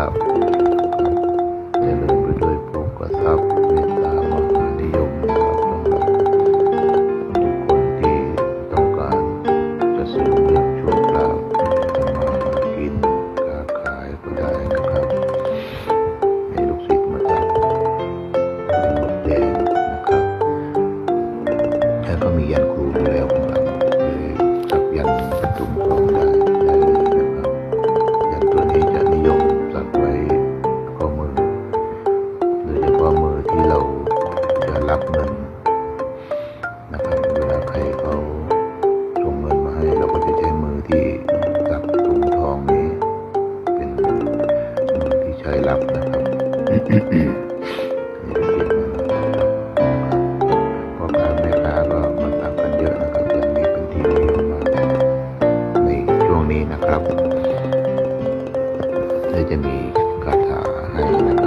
าพเจริญไปด้วยโภกทระสับเมตตามหานิยมนะครับสำหรับทุกคนที่ต้องการจะซื้อเรื่องโชลาภจะมาหากินค้าขายก็ได้นะครับให้ลูกศิษย์มาจังมุดแดงนะครับ แล้วก็มียันครูมาแล้วของเราเลยสักยัน พ่อค้าแม่ค้ก็มาสั่งกันเยอะนะครับอย่างนี้เป็นที่มาในช่วงนี้นะครับและจะมีคาถาให้นะ